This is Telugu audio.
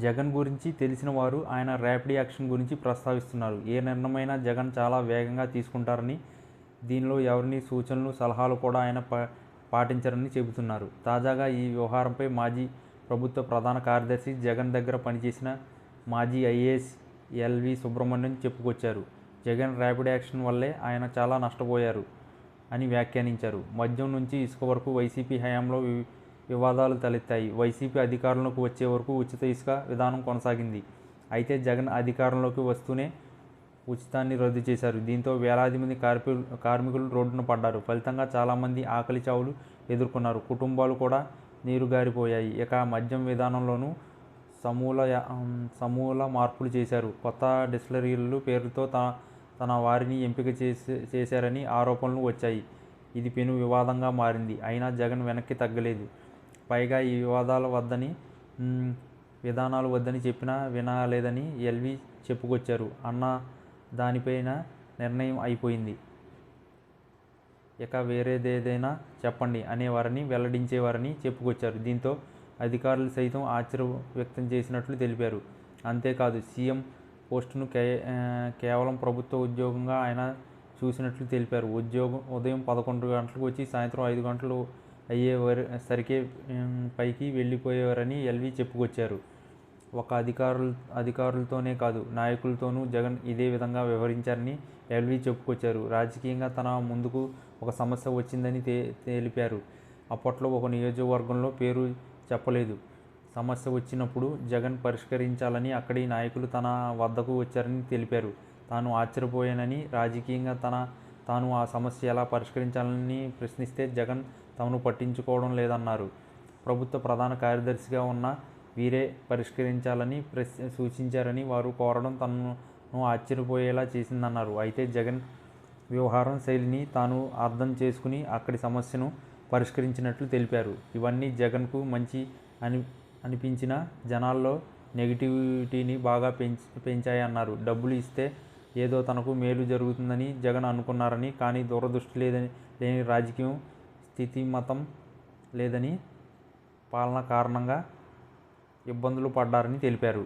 జగన్ గురించి తెలిసిన వారు ఆయన ర్యాపిడ్ యాక్షన్ గురించి ప్రస్తావిస్తున్నారు. ఏ నిర్ణయమైనా జగన్ చాలా వేగంగా తీసుకుంటారని దీనిలో ఎవరిని సూచనలు సలహాలు కూడా ఆయన పా పాటించరని చెబుతున్నారు. తాజాగా ఈ వ్యవహారంపై మాజీ ప్రభుత్వ ప్రధాన కార్యదర్శి జగన్ దగ్గర పనిచేసిన మాజీ ఐఏఎస్ ఎల్వి సుబ్రహ్మణ్యం చెప్పుకొచ్చారు. జగన్ ర్యాపిడ్ యాక్షన్ వల్లే ఆయన చాలా నష్టపోయారు అని వ్యాఖ్యానించారు. మద్యం నుంచి ఇసుక వరకు వైసీపీ హయాంలో వివాదాలు తలెత్తాయి. వైసీపీ అధికారంలోకి వచ్చే వరకు ఉచిత ఇసుక విధానం కొనసాగింది. అయితే జగన్ అధికారంలోకి వస్తూనే ఉచితాన్ని రద్దు చేశారు. దీంతో వేలాది మంది కార్మికులు కార్మికులు రోడ్డున పడ్డారు. ఫలితంగా చాలామంది ఆకలి చావులు ఎదుర్కొన్నారు. కుటుంబాలు కూడా నీరు గారిపోయాయి. ఇక మద్యం విధానంలోనూ సమూల సమూల మార్పులు చేశారు. కొత్త డిస్టిలరీలు పేరుతో తన తన వారిని ఎంపిక చేసే చేశారని ఆరోపణలు వచ్చాయి. ఇది పెను వివాదంగా మారింది. అయినా జగన్ వెనక్కి తగ్గలేదు. పైగా ఈ వివాదాలు వద్దని విధానాలు వద్దని చెప్పినా వినలేదని ఎల్వి చెప్పుకొచ్చారు. అన్న దానిపైన నిర్ణయం అయిపోయింది. ఇక వేరేదేదైనా చెప్పండి అనేవారని వెల్లడించేవారని చెప్పుకొచ్చారు. దీంతో అధికారులు సైతం ఆశ్చర్యం వ్యక్తం చేసినట్లు తెలిపారు. అంతేకాదు సీఎం పోస్టును కే కేవలం ప్రభుత్వ ఉద్యోగంగా ఆయన చూసినట్లు తెలిపారు. ఉద్యోగం ఉదయం పదకొండు గంటలకు వచ్చి సాయంత్రం ఐదు గంటలు అయ్యే సరికే పైకి వెళ్ళిపోయేవారని ఎల్వి చెప్పుకొచ్చారు. ఒక అధికారులు అధికారులతోనే కాదు నాయకులతోనూ జగన్ ఇదే విధంగా వ్యవహరించారని ఎల్వి చెప్పుకొచ్చారు. రాజకీయంగా తన ముందుకు ఒక సమస్య వచ్చిందని తే తెలిపారు. అప్పట్లో ఒక నియోజకవర్గంలో పేరు చెప్పలేదు. సమస్య వచ్చినప్పుడు జగన్ పరిష్కరించాలని అక్కడి నాయకులు తన వద్దకు వచ్చారని తెలిపారు. తాను ఆశ్చర్యపోయానని రాజకీయంగా తన తాను ఆ సమస్య ఎలా పరిష్కరించాలని ప్రశ్నిస్తే జగన్ తమను పట్టించుకోవడం లేదన్నారు. ప్రభుత్వ ప్రధాన కార్యదర్శిగా ఉన్న వీరే పరిష్కరించాలని ప్రశ్ సూచించారని వారు కోరడం తనను ఆశ్చర్యపోయేలా చేసిందన్నారు. అయితే జగన్ వ్యవహారం శైలిని తాను అర్థం చేసుకుని అక్కడి సమస్యను పరిష్కరించినట్లు తెలిపారు. ఇవన్నీ జగన్కు మంచి అని అనిపించిన జనాల్లో నెగిటివిటీని బాగా పెంచి పెంచాయన్నారు. డబ్బులు ఇస్తే ఏదో తనకు మేలు జరుగుతుందని జగన్ అనుకున్నారని కానీ దూరదృష్టి లేదని లేని రాజకీయం స్థితిమతం లేదని పాలన కారణంగా ఇబ్బందులు పడ్డారని తెలిపారు.